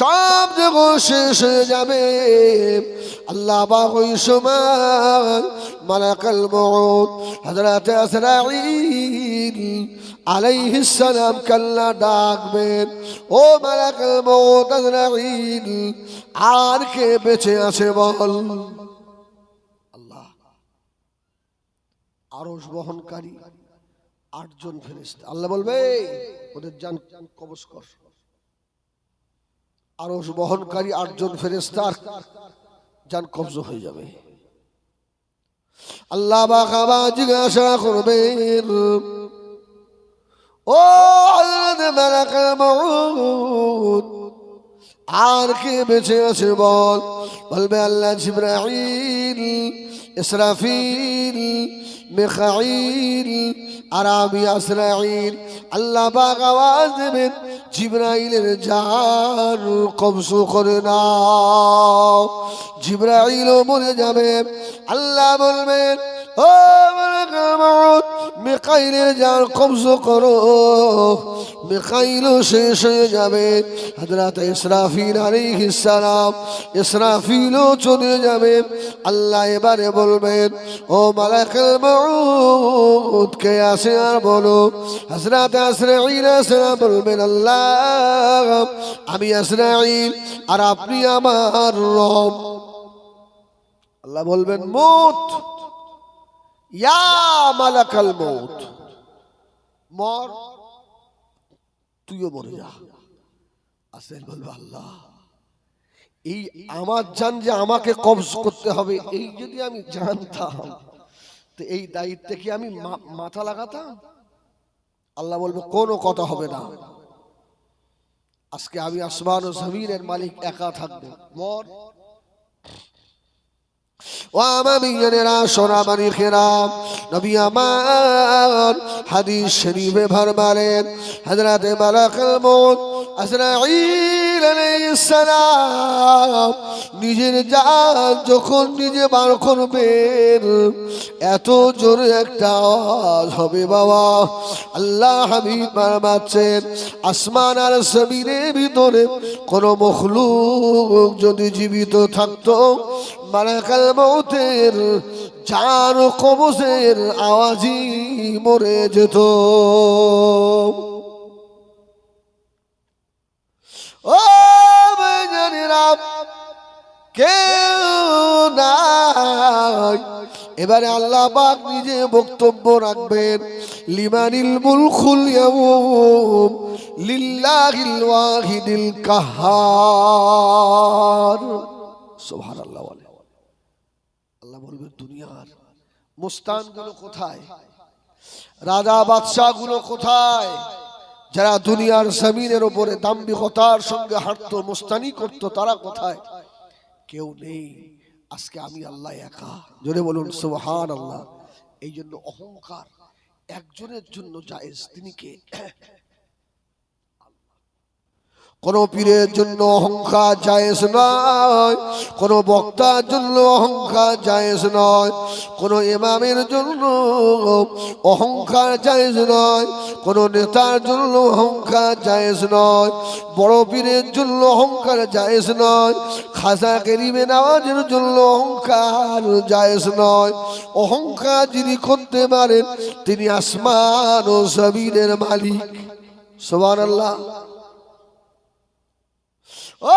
সব যখন শেষ হয়ে যাবে। আল্লাহ পাক ওই সময় মালাকাল মউত হযরত আসরাঈল আলাইহিস সালাম কাল্লা ডাকবেন ও মালাকাল মউত আসরাঈল আর কে বেঁচে আছে বল? আল্লাহ, আরশ বহনকারী আটজন ফেরেশতা। আল্লাহ বলবে, ওদের জান কবজ কর। আরশ বহনকারী আটজন ফেরেস্তার যান কবজ হয়ে যাবে। আল্লাহ বাবা জিজ্ঞাসা করবে ও আর কে বেঁচে আছে বল? বলবে, আল্লাহ জিব্রাইল ইসরাফিল, মিখাইল আর আমি আসরাইল আল্লাহ পাক আওয়াজ দেবেন, জিব্রাইলের জান কবজ করে নাও। জিব্রাইলও মরে যাবে। আল্লাহ বলবেন, ও মিকাইলের জান কবজ করো। মিকাইলও শেষ হয়ে যাবে। হযরত ইসরাফিল আলাইহিস সালাম, ইসরাফিলও চলে যাবে। আল্লাহ এবারে বলবেন, ও মালাকুল মউত, কে আছে আর বলো? হযরত আসরাইল আসসালাম বলবেন, আল্লাহ, আমি আসরাইল আর আপনি আমার রব। আল্লাহ বলবেন, মত, ইয়া মালাকাল মৌত মর, তুইও মরে যা। আসেন বলবে, আল্লাহ এই আমার জান যে আমাকে কবজ করতে হবে, এই যদি আমি জানতাম, তো এই দায়িত্বে কি আমি মাথা লাগাতাম? আল্লাহ বলবে, কোনো কথা হবে না। আজকে আমি আসমান ও জমিনের মালিক, একা থাকব। মর। ও আমামিয়ানেরা সোনামানি খেরাম। নবী আমার হাদিস শরীফে ভরমালেন হযরতে মালাকুল মউত আজরাইল আলাইহিস সালাম নিজের জান যখন নিজে বার করবেন, এত জোরে একটা আওয়াজ হবে বাবা। আল্লাহ হাবিব বাড়াচ্ছেন আসমান আর জমিনের ভিতরে কোন মখলুক যদি জীবিত থাকতো, মালাকাল মৌতের চার কবজের আওয়াজই মরে যেত। ও বেজানিরা কেউ নাই। এবারে আল্লাহ পাক নিজে বক্তব্য রাখবেন। লিমানিল মুলকুল ইয়াউম, লিল্লাহিল ওয়াহিদিল কাহার। সুবহানাল্লাহ বলে। আল্লাহ বলবেন দুনিয়ার মুস্তানগুলো কোথায়? রাজা বাদশাহগুলো কোথায়? যারা দুনিয়ার জমিনের উপরে দাম্ভিকতার সঙ্গে হাঁটতো, মুস্তানি করতো, তারা কোথায়? কেউ নেই। আজকে আমি আল্লাহ একা। জোরে বলুন সুবহান আল্লাহ এই জন্য অহংকার একজনের জন্য জায়েজ। তিনি কে? কোন পীরের জন্য অহংকার জায়েজ নয়, কোন বক্তার জন্য অহংকার জায়েজ নয়, কোন ইমামের জন্য অহংকার জায়েজ নয়, কোন নেতার জন্য অহংকার জায়েজ নয়, বড় পীরের জন্য অহংকার জায়েজ নয়, খাজা গরিবে নামাজের জন্য অহংকার জায়েজ নয়। অহংকার যিনি করতে পারেন, তিনি আসমান ও জমিনের মালিক। সুবহানাল্লাহ। ও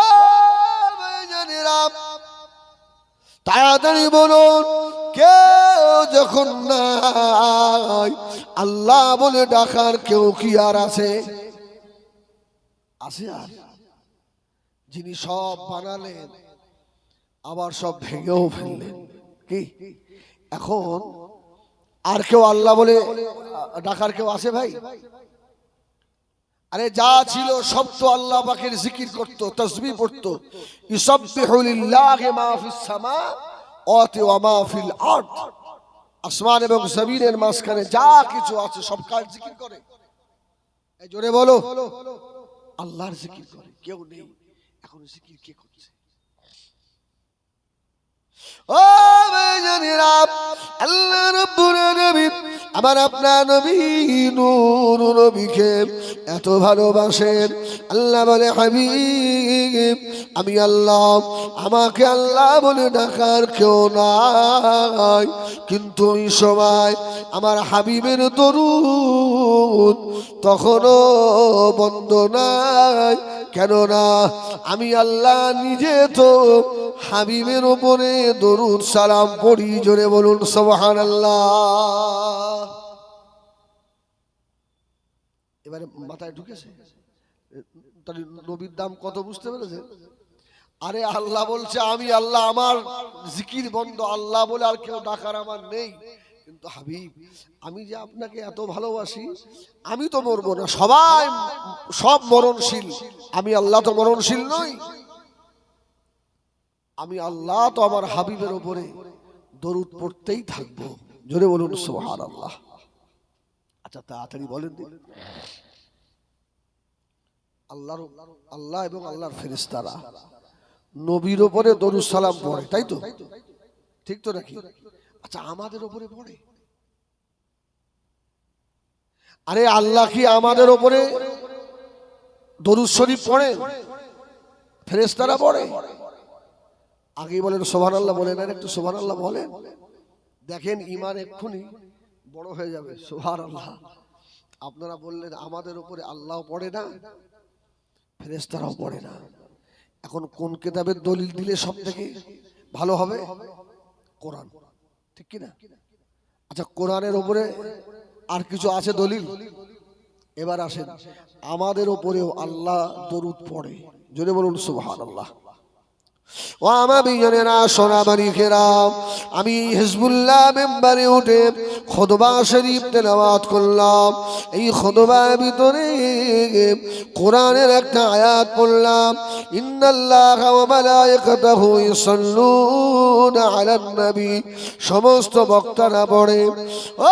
তাড়াতাড়ি বলুন, কেউ যখন নাই, আল্লাহ বলে ডাকার কেউ কি আর আছে? আছে আর। যিনি সব বানালেন, আবার সব ভেঙেও ফেললেন। কি? এখন আর কেউ আল্লাহ বলে ডাকার কেউ আছে ভাই? আরে যা ছিল সব তো আল্লাহ পাকের জিকির করত তসবি পড়তো। আসমান এবং জমিনের মাঝখানে যা কিছু আছে, সব কাজ জিকির করে? জোরে বলো। আল্লাহর জিকির করে, কেউ নেই। এখন জিকির কে করছে? আমার আপনার নবী নবীকে এত ভালোবাসেন। আল্লাহ বলে আমি আল্লাহ, আমাকে আল্লাহ বলে ডাকার কেউ নাই। কিন্তু ওই সময় আমার হাবিবের তরুণ তখনও বন্ধ নাই। কেননা আমি আল্লাহ নিজে তো হাবিবের ওপরে দরুদ, সালাম পড়ি, জোরে বলুন সোহান এবারে মাথায় ঢুকেছে? নবীর দাম কত বুঝতে পেরেছে? আরে আল্লাহ বলছে, আমি আল্লাহ, আমার জিকির বন্ধ, আল্লাহ বলে আর কেউ ডাকার আমার নেই। কিন্তু হাবিব, আমি যে আপনাকে এত ভালোবাসি, আমি তো মরবো না। সবাই সব মরণশীল। আমি আল্লাহ তো মরণশীল নই। আমি আল্লাহ তো আমার হাবিবের উপরে দরুদ পড়তেই থাকব। জোরে বলুন সোহার আল্লাহ আচ্ছা তাড়াতাড়ি বলেন আল্লাহর, আল্লাহ এবং আল্লাহর ফেরেস্তারা নবীর ওপরে দরুদ সালাম পড়ে, তাই তো? ঠিক তো নাকি? আচ্ছা আমাদের ওপরে পড়ে? আরে আল্লাহ কি আমাদের ওপরে দরুদ শরীফ পড়ে? ফেরেস্তারা পড়ে? আগেই বলেন সোভান আল্লাহ বলেন, আর একটু সোভান আল্লাহ বলেন। দেখেন ইমান এক্ষুনি বড় হয়ে যাবে সোহার আল্লাহ আপনারা বললেন, আমাদের উপরে আল্লাহ পড়ে না ফেরেস্তারাও পড়ে না। এখন কোন কেতাবের দলিল দিলে সব থেকে ভালো হবে? কোরআন। ঠিক কি না আচ্ছা কোরআনের উপরে আর কিছু আছে দলিল? এবার আসেন, আমাদের ওপরেও আল্লাহ দরুদ পড়ে। যদি বলুন সুবহান আল্লাহ ও আমার বিজনেরা সোনাবাড়ি খেরাম আমি হিজবুল্লাহ মেম্বারে উঠে খোদবা শরীফ তেলাওয়াত করলাম। এই খোদবার ভিতরে কোরআনের একটা আয়াত পড়লাম নবী সমস্ত বক্তারা পড়ে, ও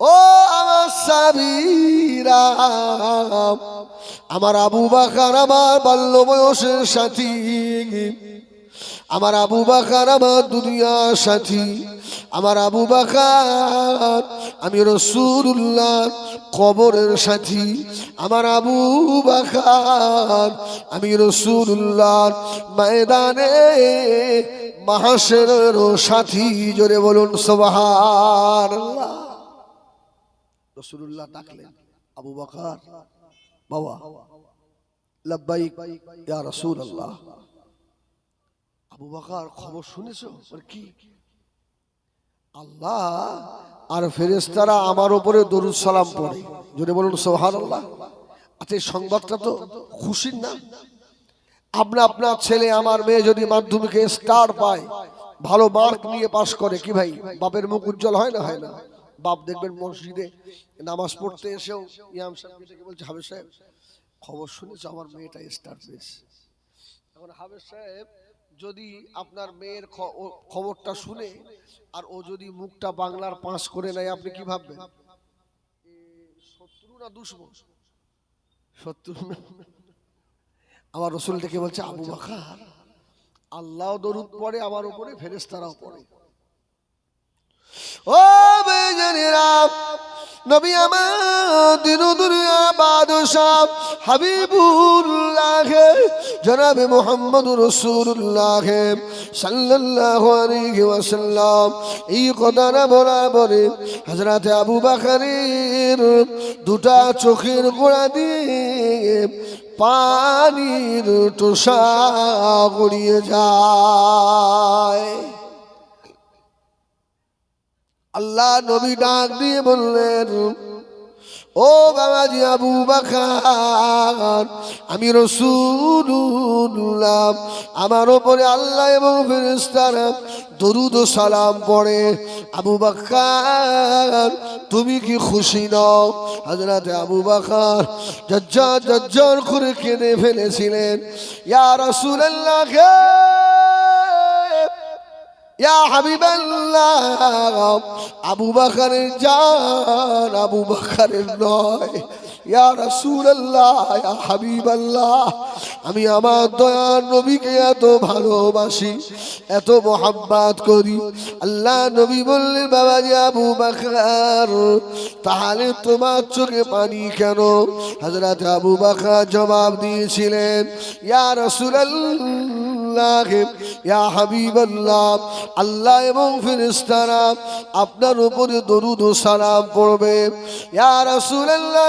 ও আমার সাবিরা, আমার আবু বাকার আমার বাল্য বয়সের সাথী, আমার আবু বাকার আমার দুনিয়ার সাথী, আমার আবু বাকার, আমি রসুল্লাহ কবরের সাথী, আমার আবু বাকার, আমি রসুল্লাহ ময়দানে মাহাসের সাথী, জোরে বলুন সবাহার রসুল্লাহ ডাকলেন, আবু বাকার, বাবা রসুল আল্লাহ আবু বাকার, খবর শুনেছো? কি? আল্লাহ আর ফেরেস্তারা আমার উপরে দরুদ সালাম পড়ে। যদি বলুন সোহান আল্লাহ আচ্ছা এই সংবাদটা তো খুশির না? আপনা আপনার ছেলে আমার মেয়ে যদি মাধ্যমিকে স্টার পায়, ভালো মার্ক নিয়ে পাশ করে, কি ভাই? বাপের মুখ উজ্জ্বল হয় না হয় না? বাপ দেখবেন মসজিদে নামাজ পড়তে এসেও ইয়াম সাহেবকে ডেকে বলছে হাবেজ সাহেব খবর শুনেছ আমার মেয়েটা স্টার পেয়েছে? এখন হাবেজ সাহেব যদি আপনার মেয়ের খবরটা শুনে আর ও যদি মুখটা বাংলার পাঁচ করে নেয় আপনি কি ভাববেন? শত্রু না দুশ্মন? শত্রু আমার রসুল ডেকে বলছে আবু বাকার আল্লাহ দরুদ পড়ে আমার উপরে ফেরেস্তারাও পড়ে। ও বেজনেরা, নবী আমার দিন দুনিয়া বাদশাহ হাবিবুল্লাহ, জনাবে মোহাম্মদ রসুল্লাহ সাল্লাল্লাহু আলাইহি ওয়াসাল্লাম। এই কথাটা বলার পরে হযরতে আবু বকরের দুটা চোখের গোড়া দিয়ে পানির টোসা গড়িয়ে যায়। আল্লাহ নবী ডাক দিয়ে বললেন, ও বাবাজি আবু বাকার আমি রসুল রসুল্লাহ আমার ওপরে আল্লাহ এবং ফেরেস্তারা দরুদ সালাম পড়ে। আবু বাক্কার তুমি কি খুশি নও? হাজরাতে আবু বাকার জজ্জার জজ্জর করে কেঁদে ফেলেছিলেন। ইয়া রসুল্লাহ ইয়া হাবিবাল্লাহ আবু বাকারের জান আবু বাকারের নয়। ইয়া রাসূলুল্লাহ, ইয়া হাবিবাল্লাহ, আমি আমার দয়ার নবীকে এত ভালোবাসি, এত মোহাব্বত করি। আল্লাহ নবী বললেন, বাবাজি আবু বাকার, তাহলে তোমার চোখে পানি কেন? হযরত আবু বাকার জবাব দিয়েছিলেন, ইয়া রাসূলুল্লাহ, ইয়া হাবিবাল্লাহ, আল্লাহ এবং ফেরেশতারা আপনার উপরে দরুদ ও সালাম পড়বে। ইয়া রাসূলুল্লাহ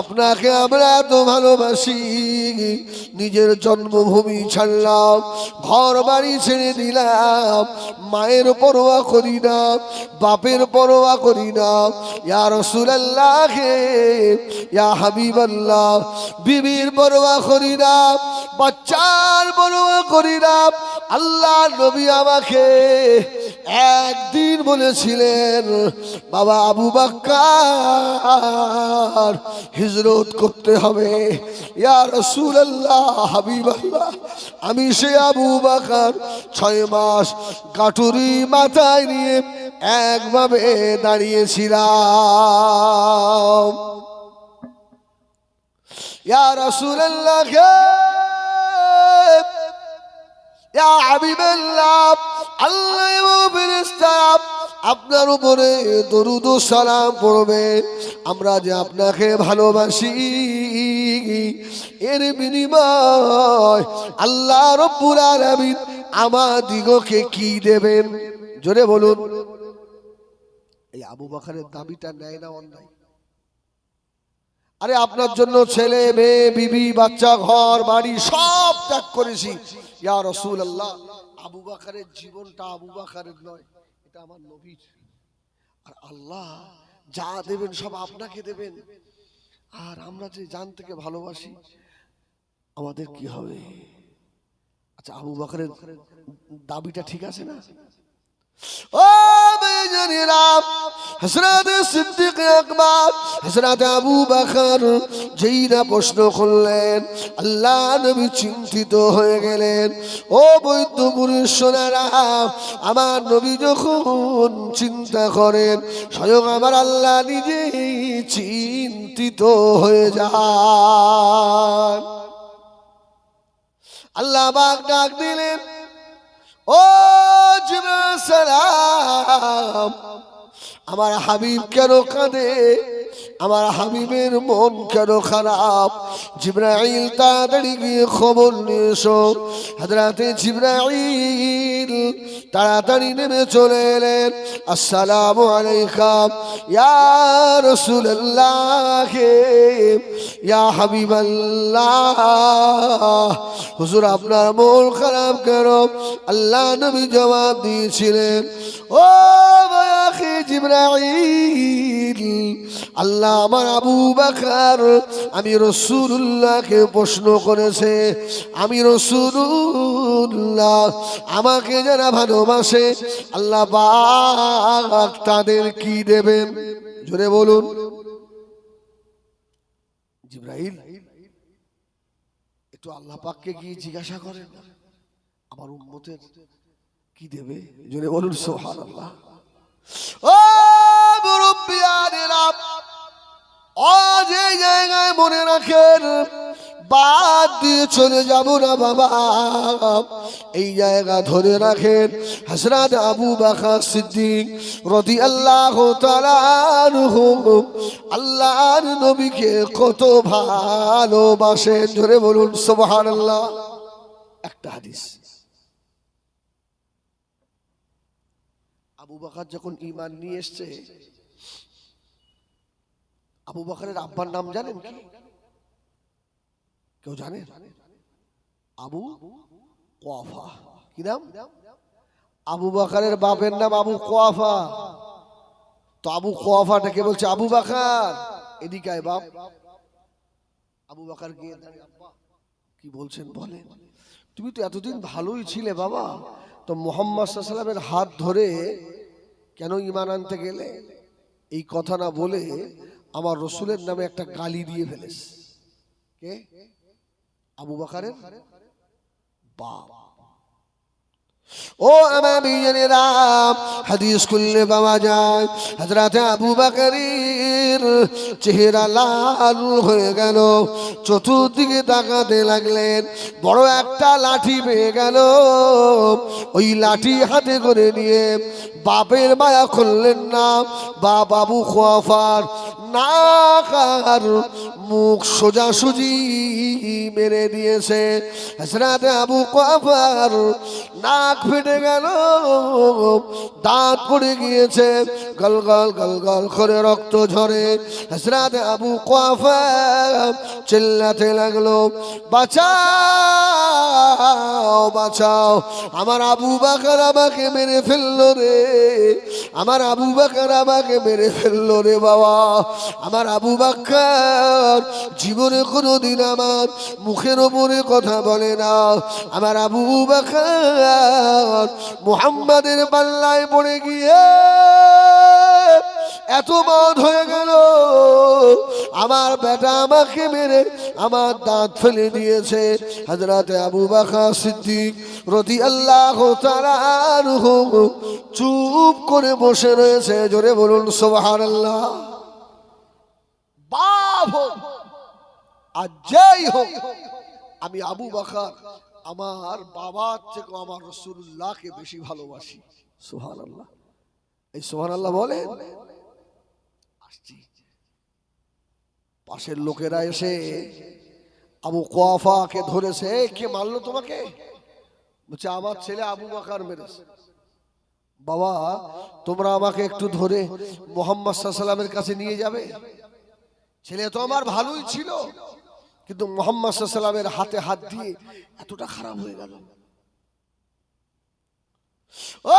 আপনাকে আমরা এত ভালোবাসি, নিজের জন্মভূমি ছাড়লাম ঘর বাড়ি ছেড়ে দিলাম, মায়ের পরোয়া করি না, বাপের পরোয়া করি না। ইয়া রসুলাল্লাহ, ইয়া হাবিবাল্লাহ, বিবির পরোয়া করি না, বাচ্চার পরোয়া করি না। আল্লাহ নবী আমাকে একদিন বলেছিলেন, বাবা আবু বাক্কার হিজরত করতে হবে। ইয়া রসুল্লাহ হাবিব আল্লাহ আমি সে আবু বাকার ছয় মাস কাটুরি মাথায় নিয়ে একভাবে দাঁড়িয়েছিলাম। ইয়া রসুল্লাহ ইয়া হাবিবাল্লাহ, আল্লাহ এবং ফেরেশতারা আপনার উপরে দরুদ সালাম পড়বে। আমরা যে আপনাকে ভালোবাসি, এর বিনিময় আল্লাহ রব্বুল আলামিন আমার দিগকে কি দেবেন? জোরে বলুন। এই আবু বকরের দাবিটা নেয় না অন্যায়। আরে আপনার জন্য ছেলে, মেয়ে, বিবি, বাচ্চা, ঘর, বাড়ি সব ত্যাগ করেছি। ইয়া রসুল আল্লাহ আবু বাকারের জীবনটা আবু বাকারের নয়, এটা আমার নবীর। আর আল্লাহ যা দেবেন সব আপনাকে দেবেন। আর আমরা যে জান থেকে ভালোবাসি, আমাদের কি হবে? আচ্ছা আবু বাকারের দাবিটা ঠিক আছে না? ও! চিন্তিত হয়ে গেলেন। ও বৈদ্য পুরুষরা আমার নবী যখন চিন্তা করেন, স্বয়ং আমার আল্লাহ নিজেই চিন্তিত হয়ে যান। আল্লাহ বাগ ডাক দিলেন ও সালাম, আমার হাবিব কেন কাঁদে? আমার হাবিবের মন কেন খারাপ? জিব্রাইল তাড়াতাড়ি গিয়ে খবর নিয়ে হাজরাতে জিব্রাইল তাড়াতাড়ি নেমে চলে এলেন। আসসালামু আলাইকুম, ইয়া রাসূলুল্লাহ। ইয়া হাবিবাল্লাহ। হুজুর, আপনার মন খারাপ কেন? আল্লাহ নবী জবাব দিয়েছিলেন, ও বায়াখি জিব্রাইল, আল্লাহ আমার আবু বাকার আমি রসুল্লাহকে প্রশ্ন করেছে, আমি রসুল্লাহ আমাকে যারা ভালোবাসে, আল্লাহ বাক তাদের কি দেবেন? জোরে বলুন। জিব্রাইল, একটু আল্লাহ পাককে গিয়ে জিজ্ঞাসা করেন, আমার উম্মতের কি দেবে? জোরে বলুন সোহান আল্লাহ ও মুরব্বিয়ানেরা ও যে জায়গায় মনে রাখেন বাদ দিয়ে চলে যাব না বাবা। এই জায়গা ধরে রাখেন হজরত আবু বাকা সিদ্দিক রদি আল্লাহ আল্লাহর নবীকে কত ভালোবাসেন। ধরে বলুন সোবাহান আল্লাহ একটা হাদিস। আবু বাকার যখন ইমান নিয়ে এসছে, আবু বাকারের আব্বার নাম জানেন কি? কেউ জানে? আবু কোয়াফা। কি নাম? আবু বাকারের বাপের নাম আবু কোয়াফা। তো আবু কোয়াফাটাকে বলছে আবু বাকার। এদিকে আয় বাপ। আবু বাকার গিয়ে কি বলছেন বলেন? তুমি তো এতদিন ভালোই ছিলে বাবা। তো মোহাম্মদ সাল্লামের হাত ধরে কেন ইমান আনতে গেলে? এই কথা না বলে আমার রসুলের নামে একটা গালি দিয়ে ফেলেস কে? আবু বাকারের বাপ। ও আমার বিজনেরা হাদিস খুললে পাওয়া যায় হজরত আবু বাকারির চেহারা লাল হয়ে গেল, চতুর্দিকে তাকাতে লাগলেন, বড় একটা লাঠি পেয়ে গেল। ওই লাঠি হাতে করে নিয়ে বাপের মায়া খুললেন না বা বাবু খোয়াফার নাকার মুখ সোজাসুজি মেরে দিয়েছে। হজরত আবু খোয়াফার নাক ফেটে গেল, দাঁত পড়ে গিয়েছে, গল গল গল গল করে রক্ত ঝরে। হজরত আবু খোয়াফা চিল্লাতে লাগল বাঁচাও বাঁচাও। আমার আবু বাকার আমাকে মেরে ফেলল রে। আমার আবু বাকার আমাকে মেরে ফেলল রে বাবা। আমার আবু বাক্কার জীবনে কোনোদিন আমার মুখের ওপরে কথা বলে না। আমার আবু বাকার মুহাম্মাদের পাল্লায় পড়ে গিয়ে এত মদ হয়ে গেল। আমার বেটা আমাকে মেরে আমার দাঁত ফেলে দিয়েছে। হাজরাতে আবু বাকা চুপ করে বসে রয়েছে। জোরে বলুন সোবাহার আল্লাহ আর হোক, আমি আবু বাকার, আমার বাবার থেকে আমার রসুল্লাহকে বেশি ভালোবাসি। সোহান আল্লাহ এই সোহান আল্লাহ বলেন পাশের লোকেরা এসে আবু কোয়াফাকে ধরেছে "এই, কে মারলো তোমাকে? বলছে আমার ছেলে আবু বাকার মেরেছে। বাবা তোমরা আমাকে একটু ধরে মোহাম্মদ সাল্লামের কাছে নিয়ে যাবে। ছেলে তো আমার ভালোই ছিল কিন্তু মোহাম্মদ সাল্লামের হাতে হাত দিয়ে এতটা খারাপ হয়ে গেল। ও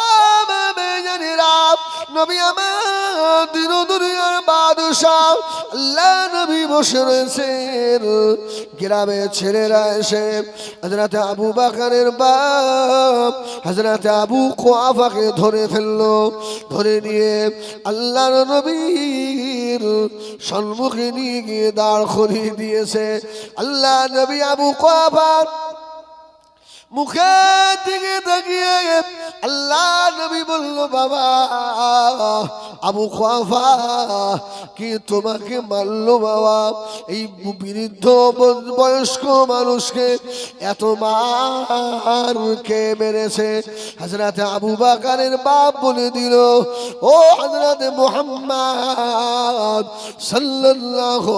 আল্লাহ নবী বসে ছেলেরা এসে হজরত আবু বাকারের আবু কোয়াফাকে ধরে ফেলল। ধরে নিয়ে আল্লাহর নবীর সম্মুখে নিয়ে গিয়ে দাঁড় করিয়ে দিয়েছে। আল্লাহ নবী আবু কোয়াফার মুখের দিকে তাকিয়ে আল্লাহ নবী বলল, বাবা, আবু খাফা কি তোমাকে মারলো বাবা? এই বৃদ্ধ বয়স্ক মানুষকে এত মার কে মেরেছে। হাজরাত আবু বাকারের বাপ বলে দিল, ও হাজরাতে মোহাম্মদ সাল্লাল্লাহু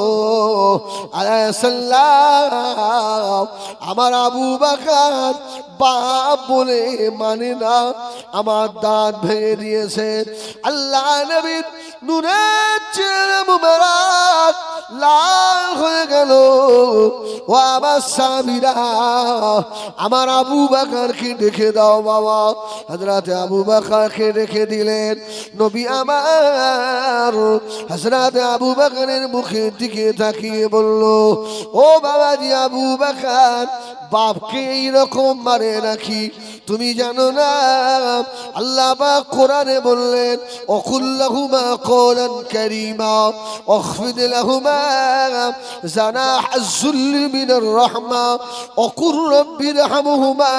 আলাইহি সাল্লাম আমার আবু বাকার বলে মানে না। আমার দাঁত ভেঙে দিয়েছে। আল্লাহ নবীর নুরের মুবারক লাল হয়ে গেল। ও আমার স্বামীরা, আমার আবু বাকারকে দাও বাবা। হজরত আবু বাকারকে ডেকে দিলেন। নবী আমার হজরত আবু বাকারের মুখের দিকে তাকিয়ে বলল, ও বাবাজি আবু বাকার, বাপকে এইরকম মারে রাখি। তুমি জানো না, আল্লাহ বা কোরআনে বললেন অকুল্লাহুমা কোরআন করিমা অখফিদুল্লাহুমা জানা হাজুল্লি রহমা, অকুর রব্বির হামুহুমা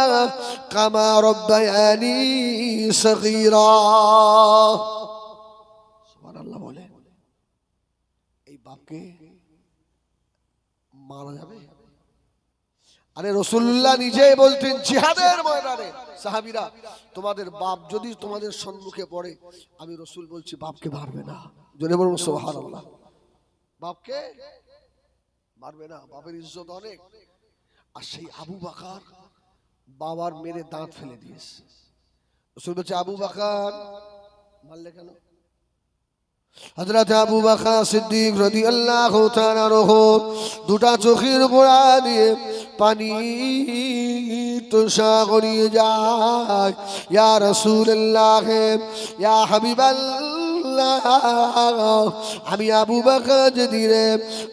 কামা রব্বায়ানি সগীরা। বলে এই বাপকে মারা যাবে? আরে রসুল্লাহ নিজেই বলতেন, জিহাদের ময়দানে। সাহাবিরা, তোমাদের বাপ যদি তোমাদের সম্মুখে পড়ে, আমি রসুল বলছি, বাপকে মারবে না। জনে বলুন সোহার বাপকে মারবে না, বাপের ইজ্জত অনেক। আর সেই আবু বাকার বাবার মেরে দাঁত ফেলে দিয়েছে। রসুল বলছে, আবু বাকার মারলে কেন? আবু বাকা সিদ্দিক রদি আল্লাহ দুটা চোখের গোড়া দিয়ে পানি তুষা গড়িয়ে যায়। ইয়া রসুল্লাহ ইয়া হাবিবাল্লাহ, আমি আবু বাকর যদি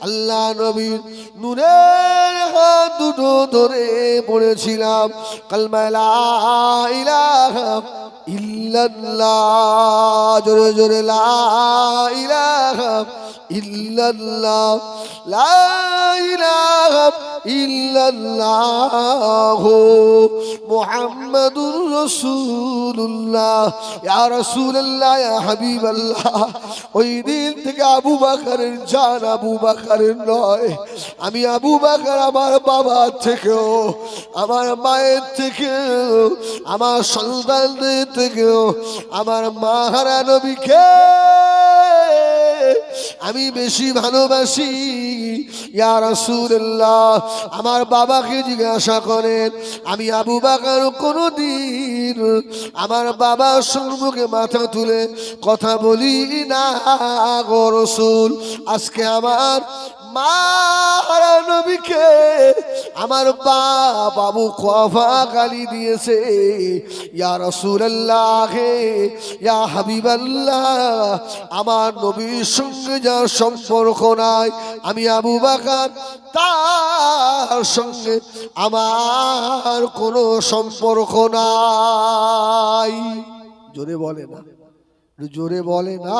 আল্লাহ নবীর নূরের হাত দুটো ধরে পড়েছিলাম। কালমালা ইল্লাল্লাহ, জোরে জোরে লা ইলাহা ইল্লাল্লাহ, লা ইলাহা ইল্লাল্লাহ থেকে আমি আবু বকর আমার বাবার থেকেও, আমার মায়ের থেকেও, আমার সন্তানদের থেকেও, আমার মাহারা নবীকে আমি বেশি ভালোবাসি। ইয়া আমার বাবাকে জিজ্ঞাসা করেন, আমি আবু বাকার কোনোদিন আমার বাবার সম্মুখে মাথা তুলে কথা বলি না গো রসুল। আজকে আমার মা নবীকে আমার বা বাবু কফা গালি দিয়েছে। ইয়া রসুল্লাহ ইয়া হাবিবাল্লাহ, আমার নবীর সঙ্গে যার সম্পর্ক নাই, আমি আবু বাকার, তার সঙ্গে আমার কোনো সম্পর্ক নাই। জোরে বলে না জোরে বলে না।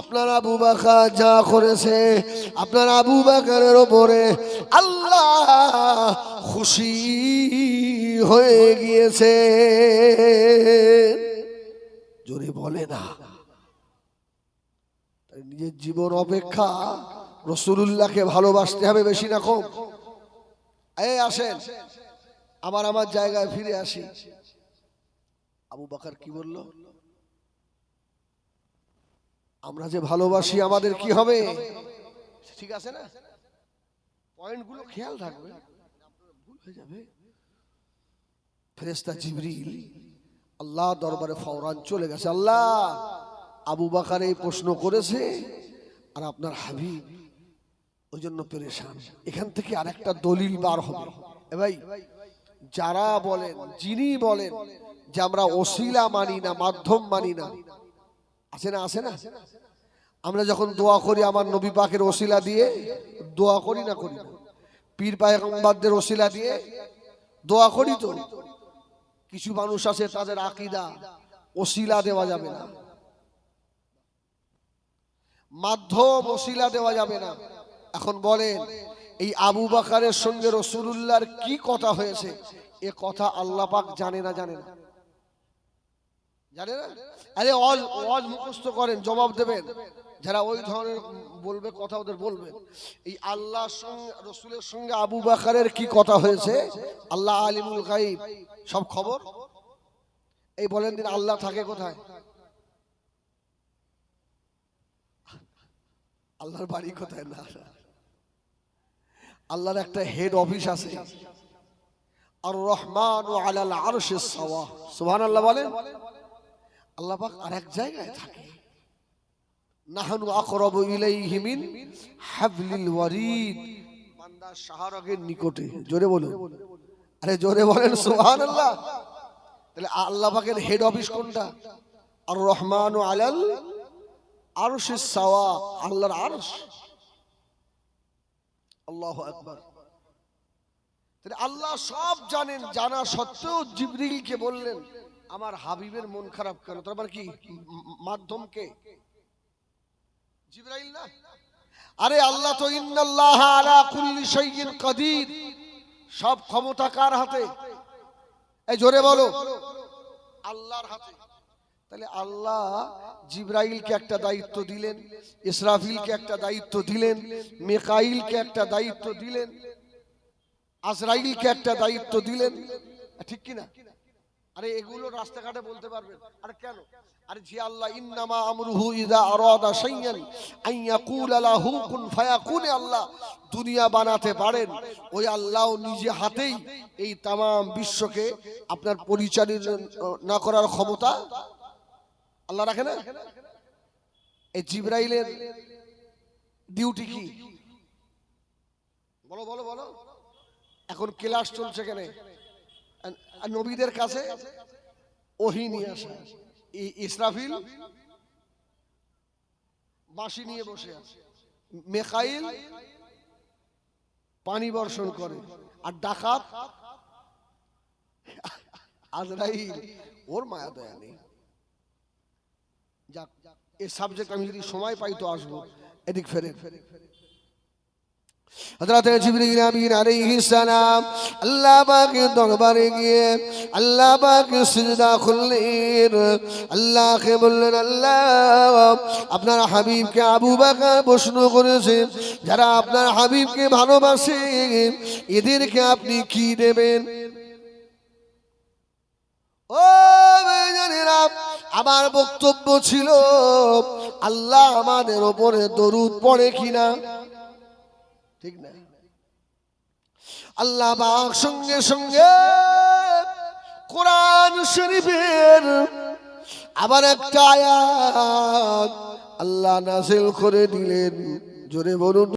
আপনার আবু বাকার যা করেছে, আপনার আবু বাকারের ওপরে আল্লাহ খুশি হয়ে গিয়েছে। জোরে বলে না নিজের জীবন অপেক্ষা রসুলুল্লাহকে ভালোবাসতে হবে বেশি না কম। এই আসেন। আমার আমার জায়গায় ফিরে আসি। আবু বাকার কি বলল? আমরা যে ভালোবাসি, আমাদের কি হবে? ঠিক আছে না? পয়েন্টগুলো খেয়াল রাখবে। ভুল হয়ে ফেরেস্তা জিবরিল আল্লাহ দরবারে ফওরান চলে গেছে। আল্লাহ, আবু বাকার এই প্রশ্ন করেছে আর আপনার হাবিব ওই জন্য পেরেশান। এখান থেকে আরেকটা দলিল বার হবে। এ ভাই যারা বলেন, যিনি বলেন যে আমরা ওসিলা মানি না, মাধ্যম মানি না। আছে না আছে না? আমরা যখন দোয়া করি আমার নবী পাকের ওসিলা দিয়ে, দোয়া করি না করি পীর পায়গম্বারদের ওসিলা দিয়ে দোয়া করি তো? কিছু মানুষ আছে, তাদের আকিদা, ওসিলা দেওয়া যাবে না। মাধ্যম ওসিলা দেওয়া যাবে না। এখন বলেন এই আবু বাকারের সঙ্গে রসুলুল্লাহর কি কথা হয়েছে? এ কথা আল্লাহ পাক জানে না জানে না। জানে না? আরে অল অজ মুখস্থ করেন, জবাব দেবেন। যারা ওই ধরনের বলবে, কথা ওদের বলবেন এই আল্লাহর সঙ্গে, রসুলের সঙ্গে আবু বাকারের কি কথা হয়েছে? আল্লাহ আলিমুল গাইব সব খবর? এই বলেন দিন, আল্লাহ থাকে কোথায়? আল্লাহর বাড়ি কোথায়? না। আল্লাহর একটা হেড অফিস আছে। আর রহমান ও আলাল আরশের সাওয়া। সুবহানাল্লাহ বলেন। আল্লাহ আর এক জায়গায় থাকে। মিন নিকটে। জোরে আরে বলেন তাহলে আল্লাহ হেড অফিস কোনটা? আর রহমান ও সাওয়া, আল্লাহর আরশ। আল্লাহ আকবার। আল্লাহ সব জানেন, জানা সত্ত্বেও জিবরিলকে বললেন, আমার হাবিবের মন খারাপ কেন? তার মানে কি? ম- মাধ্যম জিবরাইল না? আরে আল্লাহ তো সব ক্ষমতা কার হাতে? এই জোরে বলো। আল্লাহর হাতে। তাহলে আল্লাহ জিব্রাইলকে একটা দায়িত্ব দিলেন, ইসরাফিলকে একটা দায়িত্ব দিলেন, মেকাইলকে একটা দায়িত্ব দিলেন, আজরাইলকে একটা দায়িত্ব দিলেন। ঠিক কিনা? আরে এগুলো রাস্তাঘাটে বলতে পারবেন। আরে কেন? আরে জি আল্লাহ, ইন্নামা আমরুহু ইযা আরাদা শাইয়ান আন ইয়াকুলা লাহু কুন ফায়াকুন আল্লাহ দুনিয়া বানাতে পারেন। ওই আল্লাহ নিজে হাতেই এই তামাম বিশ্বকে আপনার পরিচালনা করার ক্ষমতা আল্লাহ রাখে না? এই জিব্রাইলের ডিউটি কি? বলো বলো বলো। এখন ক্লাস চলছে কেন নবীদের কাছে ওহি নিয়ে আসা। ইসরাফিল বাঁশি নিয়ে বসে আছে। মেকাইল পানি বর্ষণ করে। আর ডাকাত আজরাইল। ওর মায়া দয়া নেই। এই সাবজেক্ট আমি যদি সময় পাই তো আসব। এদিক ফেরে। আপনার হাবিবকে আবু বকর প্রশ্ন করেছেন যারা আপনার হাবিবকে ভালোবাসে এদেরকে আপনি কি দেবেন? ও ভাইজানেরা, আমার বক্তব্য ছিল, আল্লাহ আমাদের ওপরে দরুদ পড়ে কিনা? ঠিক না? আল্লাহ পাক সঙ্গে সঙ্গে কোরআন শরীফের আবার একটা আয়াত আল্লাহ নাজিল করে দিলেন। জোরে বলুন।